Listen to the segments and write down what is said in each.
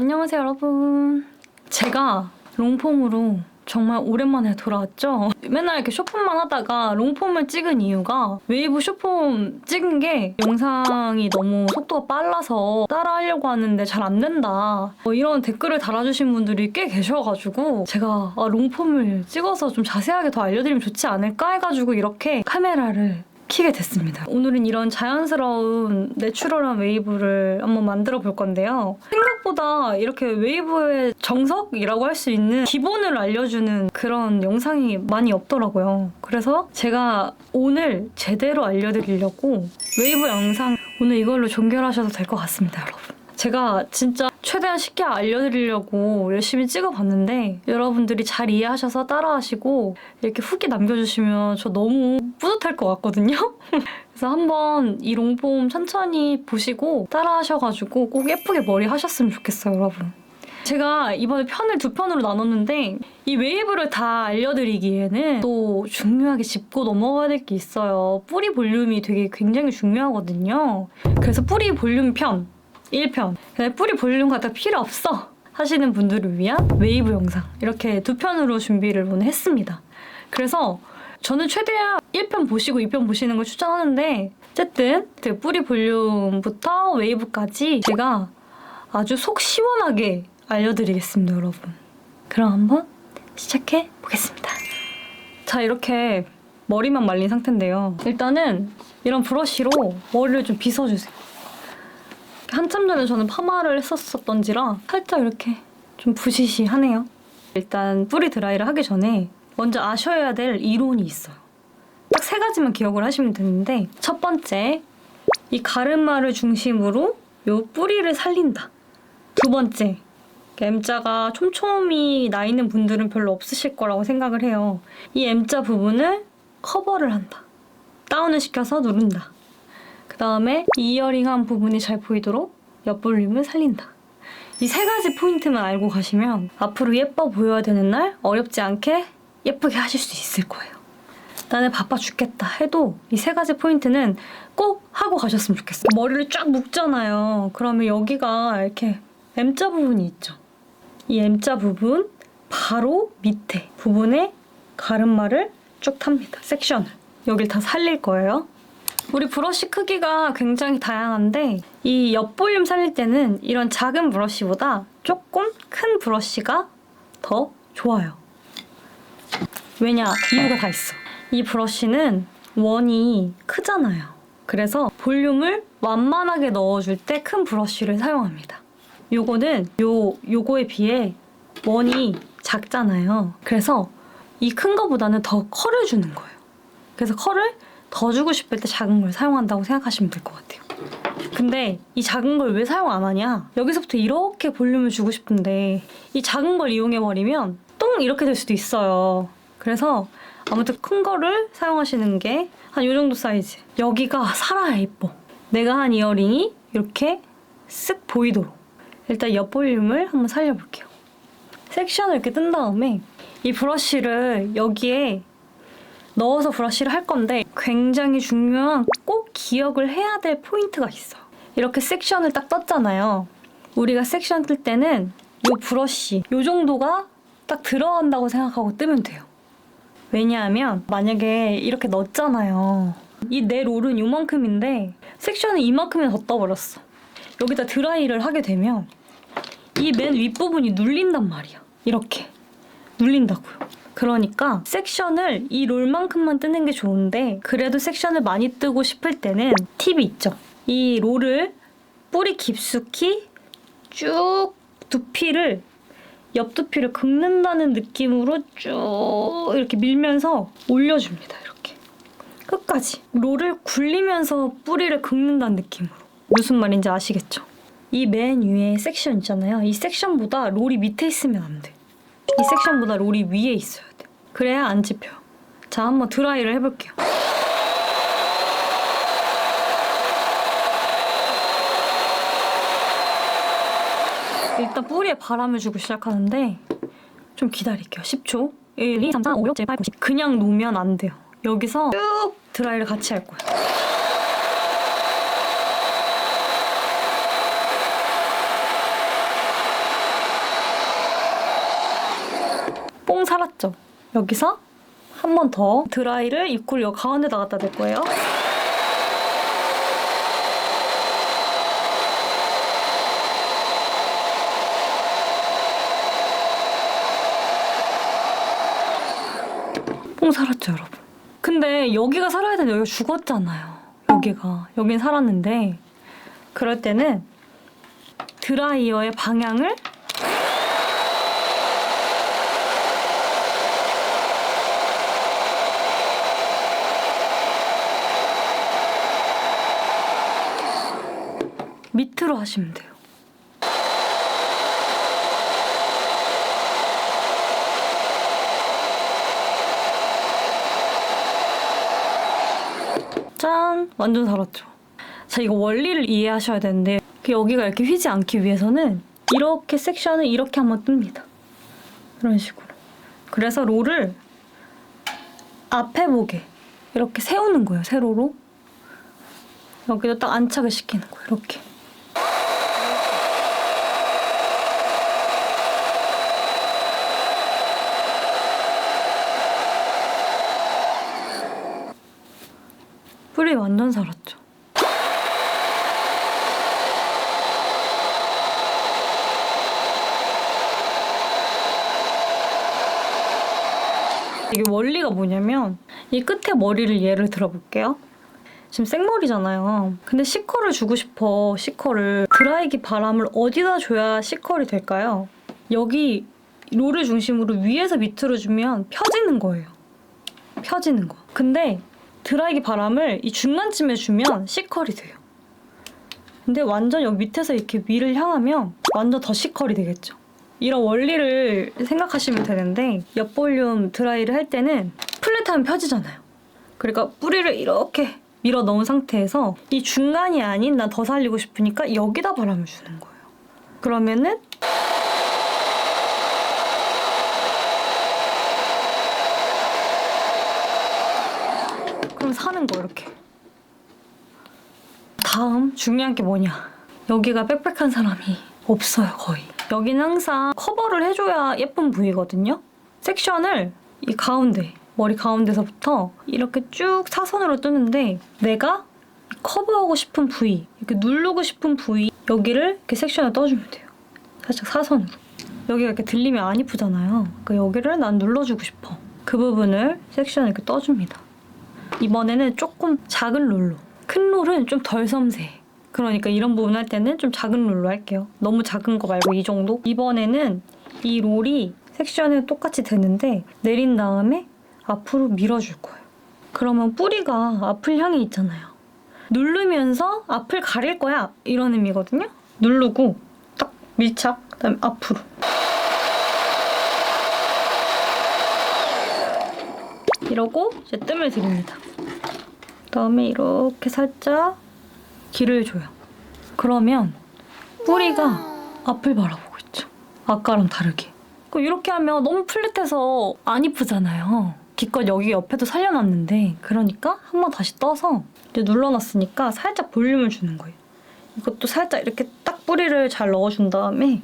안녕하세요 여러분. 제가 롱폼으로 정말 오랜만에 돌아왔죠? 맨날 이렇게 숏폼만 하다가 롱폼을 찍은 이유가 웨이브 숏폼 찍은 게 영상이 너무 속도가 빨라서 따라하려고 하는데 잘 안 된다. 뭐 이런 댓글을 달아주신 분들이 꽤 계셔가지고 제가 아, 롱폼을 찍어서 좀 자세하게 더 알려드리면 좋지 않을까 해가지고 이렇게 카메라를 키게 됐습니다. 오늘은 이런 자연스러운 내추럴한 웨이브를 한번 만들어 볼 건데요. 생각보다 이렇게 웨이브의 정석이라고 할 수 있는 기본을 알려주는 그런 영상이 많이 없더라고요. 그래서 제가 오늘 제대로 알려드리려고 웨이브 영상 오늘 이걸로 종결하셔도 될 것 같습니다, 여러분. 제가 진짜 최대한 쉽게 알려드리려고 열심히 찍어봤는데 여러분들이 잘 이해하셔서 따라하시고 이렇게 후기 남겨주시면 저 너무 뿌듯할 것 같거든요. 그래서 한번 이 롱폼 천천히 보시고 따라하셔가지고 꼭 예쁘게 머리 하셨으면 좋겠어요, 여러분. 제가 이번에 편을 두 편으로 나눴는데 이 웨이브를 다 알려드리기에는 또 중요하게 짚고 넘어가야 될 게 있어요. 뿌리 볼륨이 되게 굉장히 중요하거든요. 그래서 뿌리 볼륨 편 1편 그냥 뿌리 볼륨 갖다 필요 없어 하시는 분들을 위한 웨이브 영상 이렇게 두 편으로 준비를 오늘 했습니다. 그래서 저는 최대한 1편 보시고 2편 보시는 걸 추천하는데 어쨌든 그 뿌리 볼륨부터 웨이브까지 제가 아주 속 시원하게 알려드리겠습니다, 여러분. 그럼 한번 시작해 보겠습니다. 자, 이렇게 머리만 말린 상태인데요. 일단은 이런 브러쉬로 머리를 좀 빗어주세요. 한참 전에 저는 파마를 했었었던지라 살짝 이렇게 좀 부시시하네요. 일단 뿌리 드라이를 하기 전에 먼저 아셔야 될 이론이 있어요. 딱 세 가지만 기억을 하시면 되는데 첫 번째, 이 가르마를 중심으로 요 뿌리를 살린다. 두 번째, M자가 촘촘히 나 있는 분들은 별로 없으실 거라고 생각을 해요. 이 M자 부분을 커버를 한다. 다운을 시켜서 누른다. 그 다음에 이어링한 부분이 잘 보이도록 옆볼륨을 살린다. 이 세 가지 포인트만 알고 가시면 앞으로 예뻐 보여야 되는 날 어렵지 않게 예쁘게 하실 수 있을 거예요. 나는 바빠 죽겠다 해도 이 세 가지 포인트는 꼭 하고 가셨으면 좋겠어요. 머리를 쫙 묶잖아요. 그러면 여기가 이렇게 M자 부분이 있죠. 이 M자 부분 바로 밑에 부분에 가르마를 쭉 탑니다. 섹션을. 여길 다 살릴 거예요. 우리 브러쉬 크기가 굉장히 다양한데 이 옆볼륨 살릴 때는 이런 작은 브러쉬보다 조금 큰 브러쉬가 더 좋아요. 왜냐? 이유가 다 있어. 이 브러쉬는 원이 크잖아요. 그래서 볼륨을 완만하게 넣어줄 때 큰 브러쉬를 사용합니다. 요거는 요, 요거에 비해 원이 작잖아요. 그래서 이 큰 거보다는 더 컬을 주는 거예요. 그래서 컬을 더 주고 싶을 때 작은 걸 사용한다고 생각하시면 될 것 같아요. 근데 이 작은 걸 왜 사용 안 하냐? 여기서부터 이렇게 볼륨을 주고 싶은데 이 작은 걸 이용해버리면 똥 이렇게 될 수도 있어요. 그래서 아무튼 큰 거를 사용하시는 게한요 정도 사이즈. 여기가 살아야 예뻐. 내가 한 이어링이 이렇게 쓱 보이도록. 일단 옆 볼륨을 한번 살려볼게요. 섹션을 이렇게 뜬 다음에 이 브러쉬를 여기에 넣어서 브러쉬를 할 건데 굉장히 중요한 꼭 기억을 해야 될 포인트가 있어. 이렇게 섹션을 딱 떴잖아요. 우리가 섹션 뜰 때는 이 브러쉬 이 정도가 딱 들어간다고 생각하고 뜨면 돼요. 왜냐하면 만약에 이렇게 넣었잖아요. 이 내 롤은 이만큼인데 섹션은 이만큼이나 더 떠버렸어. 여기다 드라이를 하게 되면 이 맨 윗부분이 눌린단 말이야. 이렇게. 눌린다고요. 그러니까 섹션을 이 롤만큼만 뜨는 게 좋은데 그래도 섹션을 많이 뜨고 싶을 때는 팁이 있죠. 이 롤을 뿌리 깊숙이 쭉 두피를 옆 두피를 긁는다는 느낌으로 쭉 이렇게 밀면서 올려줍니다. 이렇게 끝까지 롤을 굴리면서 뿌리를 긁는다는 느낌으로 무슨 말인지 아시겠죠? 이 맨 위에 섹션 있잖아요. 이 섹션보다 롤이 밑에 있으면 안 돼. 이 섹션보다 롤이 위에 있어야 돼. 그래야 안 집혀. 자, 한번 드라이를 해볼게요. 일단 뿌리에 바람을 주고 시작하는데 좀 기다릴게요. 10초. 1, 2, 3, 4, 5, 6, 7, 8, 9, 10. 그냥 놓으면 안 돼요. 여기서 쭉 드라이를 같이 할 거예요. 뽕 살았죠? 여기서 한 번 더 드라이를 입구를 여 가운데다 갖다 댈 거예요. 뽕 살았죠, 여러분. 근데 여기가 살아야 되는데 여기가 죽었잖아요. 여기가. 여긴 살았는데 그럴 때는 드라이어의 방향을 밑으로 하시면 돼요. 짠! 완전 살았죠. 자, 이거 원리를 이해하셔야 되는데 그 여기가 이렇게 휘지 않기 위해서는 이렇게 섹션을 이렇게 한번 뜹니다. 이런 식으로. 그래서 롤을 앞에 보게 이렇게 세우는 거예요, 세로로. 여기도 딱 안착을 시키는 거예요, 이렇게. 뿌리 완전 살았죠. 이게 원리가 뭐냐면 이 끝에 머리를 예를 들어볼게요. 지금 생머리잖아요. 근데 시컬을 주고 싶어. 시컬을 드라이기 바람을 어디다 줘야 시컬이 될까요? 여기 롤을 중심으로 위에서 밑으로 주면 펴지는 거예요. 펴지는 거. 근데 드라이기 바람을 이 중간쯤에 주면 시컬이 돼요. 근데 완전 여기 밑에서 이렇게 위를 향하면 완전 더 시컬이 되겠죠. 이런 원리를 생각하시면 되는데 옆볼륨 드라이를 할 때는 플랫하면 펴지잖아요. 그러니까 뿌리를 이렇게 밀어 넣은 상태에서 이 중간이 아닌 난더 살리고 싶으니까 여기다 바람을 주는 거예요. 그러면은 그럼 사는 거 이렇게. 다음 중요한 게 뭐냐? 여기가 빽빽한 사람이 없어요 거의. 여기는 항상 커버를 해줘야 예쁜 부위거든요. 섹션을 이 가운데 머리 가운데서부터 이렇게 쭉 사선으로 뜨는데 내가 커버하고 싶은 부위 이렇게 누르고 싶은 부위 여기를 이렇게 섹션에 떠주면 돼요. 살짝 사선으로. 여기가 이렇게 들리면 안 이쁘잖아요. 그 여기를 난 눌러주고 싶어. 그 부분을 섹션에 이렇게 떠줍니다. 이번에는 조금 작은 롤로. 큰 롤은 좀 덜 섬세해. 그러니까 이런 부분 할 때는 좀 작은 롤로 할게요. 너무 작은 거 말고 이 정도. 이번에는 이 롤이 섹션에 똑같이 되는데 내린 다음에 앞으로 밀어줄 거예요. 그러면 뿌리가 앞을 향해 있잖아요. 누르면서 앞을 가릴 거야. 이런 의미거든요. 누르고 딱 밀착, 그다음에 앞으로. 이러고 이제 뜸을 들입니다. 그다음에 이렇게 살짝 길을 줘요. 그러면 뿌리가 앞을 바라보고 있죠. 아까랑 다르게. 그 이렇게 하면 너무 플랫해서 안 이쁘잖아요. 기껏 여기 옆에도 살려놨는데 그러니까 한 번 다시 떠서 이제 눌러놨으니까 살짝 볼륨을 주는 거예요. 이것도 살짝 이렇게 딱 뿌리를 잘 넣어준 다음에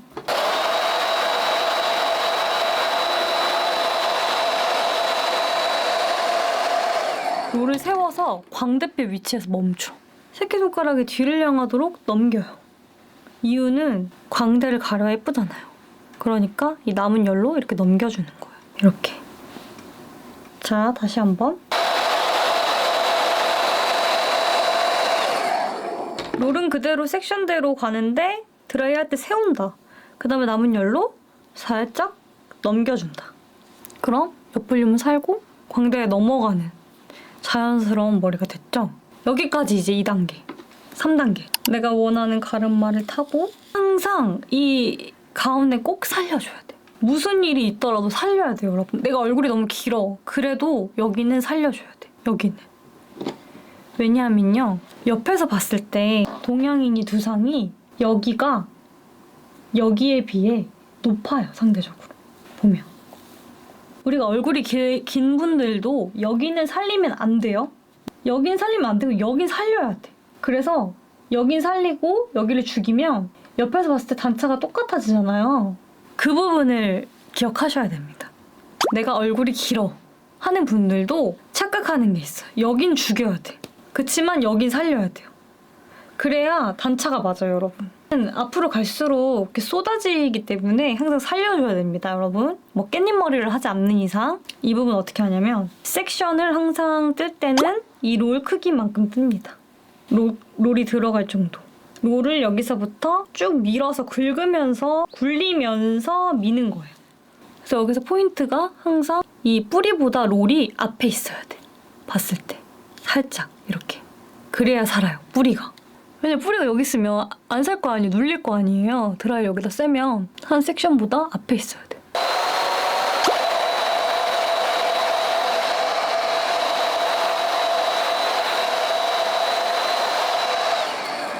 롤을 세워 서 광대뼈 위치에서 멈춰. 새끼손가락이 뒤를 향하도록 넘겨요. 이유는 광대를 가려야 예쁘잖아요. 그러니까 이 남은 열로 이렇게 넘겨주는 거예요. 이렇게. 자, 다시 한번. 롤은 그대로 섹션대로 가는데 드라이 할 때 세운다. 그 다음에 남은 열로 살짝 넘겨준다. 그럼 옆볼륨은 살고 광대에 넘어가는 자연스러운 머리가 됐죠? 여기까지 이제 2단계, 3단계. 내가 원하는 가르마를 타고 항상 이 가운데 꼭 살려줘야 돼. 무슨 일이 있더라도 살려야 돼요, 여러분. 내가 얼굴이 너무 길어. 그래도 여기는 살려줘야 돼. 여기는. 왜냐하면요. 옆에서 봤을 때 동양인이 두상이 여기가 여기에 비해 높아요, 상대적으로. 보면. 우리가 얼굴이 길- 긴 분들도 여기는 살리면 안 돼요. 여긴 살리면 안 되고 여긴 살려야 돼. 그래서 여긴 살리고 여기를 죽이면 옆에서 봤을 때 단차가 똑같아지잖아요. 그 부분을 기억하셔야 됩니다. 내가 얼굴이 길어 하는 분들도 착각하는 게 있어요. 여긴 죽여야 돼. 그치만 여긴 살려야 돼요. 그래야 단차가 맞아요, 여러분. 앞으로 갈수록 이렇게 쏟아지기 때문에 항상 살려줘야 됩니다, 여러분. 뭐 깻잎 머리를 하지 않는 이상 이 부분 어떻게 하냐면 섹션을 항상 뜰 때는 이 롤 크기만큼 뜹니다. 롤, 롤이 들어갈 정도. 롤을 여기서부터 쭉 밀어서 긁으면서 굴리면서 미는 거예요. 그래서 여기서 포인트가 항상 이 뿌리보다 롤이 앞에 있어야 돼. 봤을 때. 살짝 이렇게. 그래야 살아요, 뿌리가. 왜냐면 뿌리가 여기 있으면 안 살 거 아니에요. 눌릴 거 아니에요. 드라이 여기다 쐬면 한 섹션보다 앞에 있어야 돼.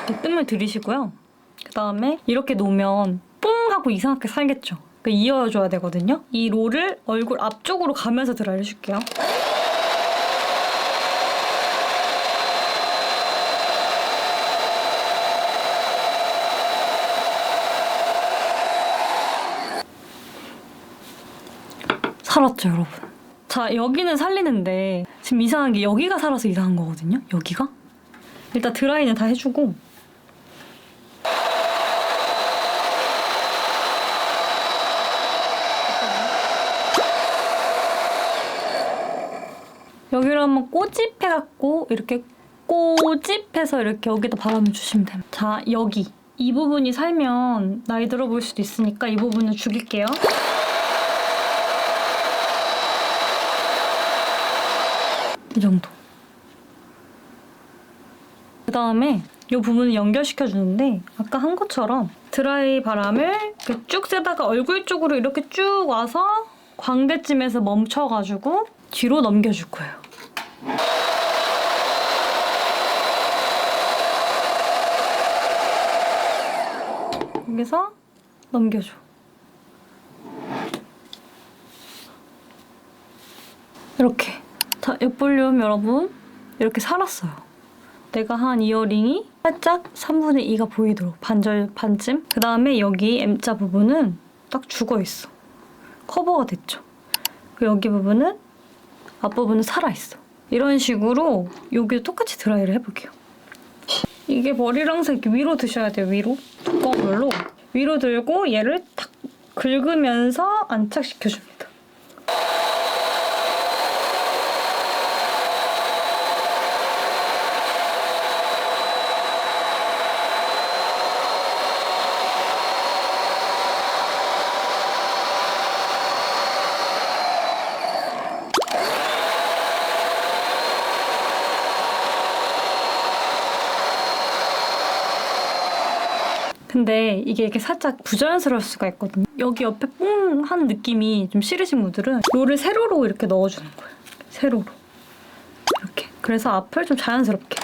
이렇게 뜸을 들이시고요. 그 다음에 이렇게 놓으면 뽕 하고 이상하게 살겠죠. 그러니까 이어줘야 되거든요. 이 롤을 얼굴 앞쪽으로 가면서 드라이 해줄게요. 살았죠, 여러분. 자, 여기는 살리는데 지금 이상한 게 여기가 살아서 이상한 거거든요. 여기가. 일단 드라이는 다 해주고 여기를 한번 꼬집해갖고 이렇게 꼬집해서 이렇게 여기다 바람을 주시면 됩니다. 자, 여기. 이 부분이 살면 나이 들어 보일 수도 있으니까 이 부분을 죽일게요. 이 정도. 그 다음에 이 부분을 연결시켜 주는데 아까 한 것처럼 드라이 바람을 쭉 쐬다가 얼굴 쪽으로 이렇게 쭉 와서 광대쯤에서 멈춰가지고 뒤로 넘겨줄 거예요. 여기서 넘겨줘. 이렇게. 자, 옆볼륨 여러분. 이렇게 살았어요. 내가 한 이어링이 살짝 3분의 2가 보이도록 반절 반쯤. 그 다음에 여기 M자 부분은 딱 죽어 있어. 커버가 됐죠. 그리고 여기 부분은 앞부분은 살아 있어. 이런 식으로 여기도 똑같이 드라이를 해볼게요. 이게 이렇게 위로 드셔야 돼요. 위로 두꺼운 걸로 위로 들고 얘를 탁 긁으면서 안착시켜줍니다. 근데 이게 이렇게 살짝 부자연스러울 수가 있거든요. 여기 옆에 뽕 한 느낌이 좀 싫으신 분들은 롤을 세로로 이렇게 넣어주는 거예요. 세로로. 이렇게. 그래서 앞을 좀 자연스럽게.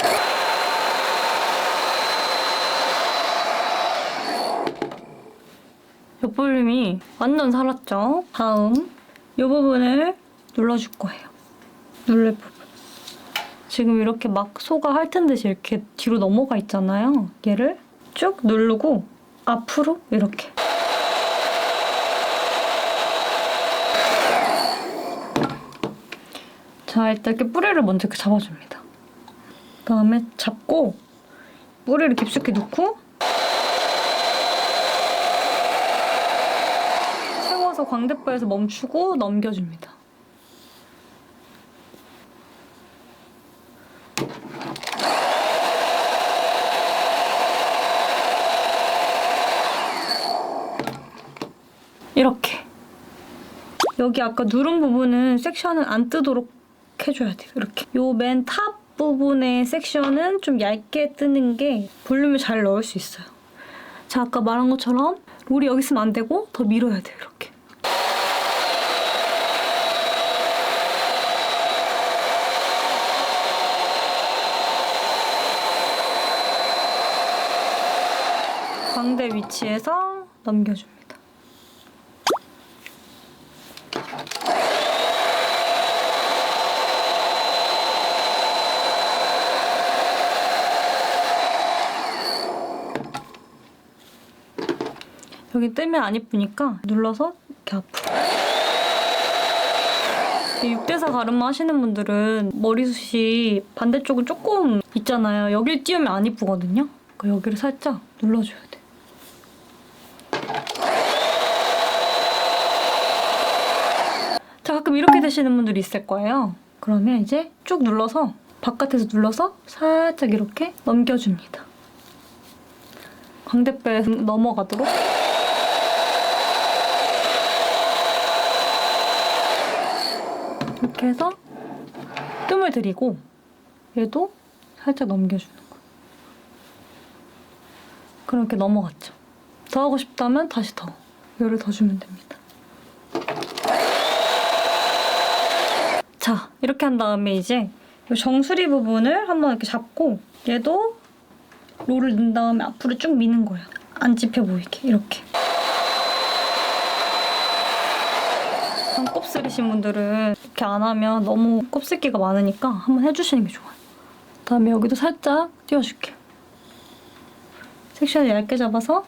옆볼륨이 완전 살았죠? 다음 이 부분을 눌러줄 거예요. 누를 부분. 지금 이렇게 막 소가 핥은 듯이 이렇게 뒤로 넘어가 있잖아요. 얘를 쭉 누르고 앞으로 이렇게. 자, 일단 이렇게 뿌리를 먼저 이렇게 잡아줍니다. 그 다음에 잡고 뿌리를 깊숙이 넣고 세워서 광대뼈에서 멈추고 넘겨줍니다. 이렇게. 여기 아까 누른 부분은 섹션은 안 뜨도록 해줘야 돼요. 이렇게. 요 맨 탑 부분의 섹션은 좀 얇게 뜨는 게 볼륨을 잘 넣을 수 있어요. 자 아까 말한 것처럼 롤이 여기 있으면 안 되고 더 밀어야 돼요 이렇게. 광대 위치에서 넘겨줍니다 여기 뜨면 안 이쁘니까 눌러서 이렇게 앞으로 이 6대4 가르마 하시는 분들은 머리숱이 반대쪽은 조금 있잖아요. 여길 띄우면 안 이쁘거든요. 그 여기를 살짝. 자, 가끔 이렇게 되시는 분들이 있을 거예요. 그러면 이제 쭉 눌러서 바깥에서 눌러서 살짝 이렇게 넘겨줍니다. 광대뼈에 넘어가도록. 이렇게 해서 뜸을 들이고 얘도 살짝 넘겨주는 거예요. 그럼 이렇게 넘어갔죠. 더 하고 싶다면 다시 더 열을 더 주면 됩니다. 자, 이렇게 한 다음에 이제 이 정수리 부분을 한번 이렇게 잡고 얘도 롤을 넣은 다음에 앞으로 쭉 미는 거예요. 안 찝혀 보이게 이렇게. 좀 곱슬이신 분들은 이렇게 안 하면 너무 곱슬기가 많으니까 한번 해주시는 게 좋아요. 그다음에 여기도 살짝 띄워줄게요. 섹션을 얇게 잡아서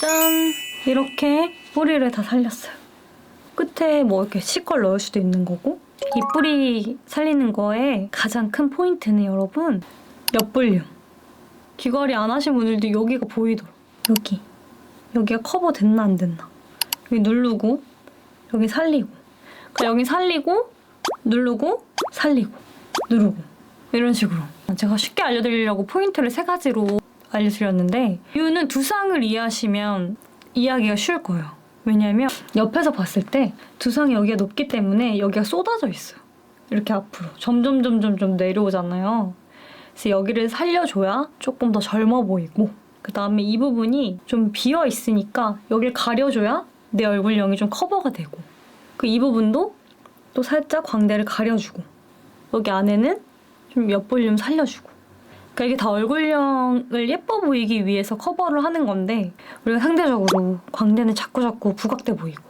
짠! 이렇게 뿌리를 다 살렸어요. 끝에 뭐 이렇게 시컬 넣을 수도 있는 거고 이 뿌리 살리는 거에 가장 큰 포인트는 여러분 옆볼륨. 귀걸이 안 하신 분들도 여기가 보이도록. 여기. 여기가 커버 됐나 안 됐나. 여기 누르고 여기 살리고. 그러니까 여기 살리고 누르고 살리고 누르고. 이런 식으로. 제가 쉽게 알려드리려고 포인트를 세 가지로 알려드렸는데 이유는 두상을 이해하시면 이해하기가 쉬울 거예요. 왜냐면 옆에서 봤을 때 두상이 여기가 높기 때문에 여기가 쏟아져 있어요. 이렇게 앞으로 점점 점점 점 내려오잖아요. 그래서 여기를 살려줘야 조금 더 젊어 보이고 그 다음에 이 부분이 좀 비어 있으니까 여기를 가려줘야 내 얼굴형이 좀 커버가 되고 그 이 부분도 또 살짝 광대를 가려주고 여기 안에는 좀 옆볼륨 살려주고 그러니까 이게 다 얼굴형을 예뻐 보이기 위해서 커버를 하는 건데 우리가 상대적으로 광대는 자꾸 자꾸 부각돼 보이고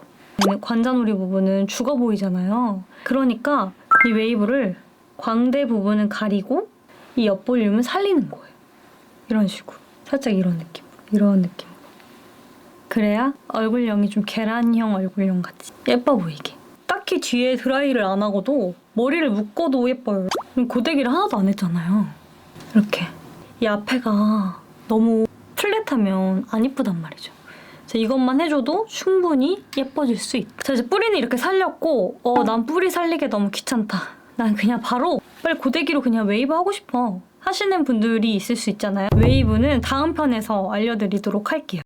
관자놀이 부분은 죽어 보이잖아요. 그러니까 이 웨이브를 광대 부분은 가리고 이 옆볼륨은 살리는 거예요. 이런 식으로 살짝 이런 느낌, 이런 느낌. 그래야 얼굴형이 좀 계란형 얼굴형 같이 예뻐 보이게. 딱히 뒤에 드라이를 안 하고도 머리를 묶어도 예뻐요. 고데기를 하나도 안 했잖아요. 이렇게 이 앞에가 너무 플랫하면 안 이쁘단 말이죠. 이것만 해줘도 충분히 예뻐질 수 있다. 자 이제 뿌리는 이렇게 살렸고 어 난 뿌리 살리기 너무 귀찮다. 난 그냥 바로 빨리 고데기로 그냥 웨이브 하고 싶어. 하시는 분들이 있을 수 있잖아요. 웨이브는 다음 편에서 알려드리도록 할게요.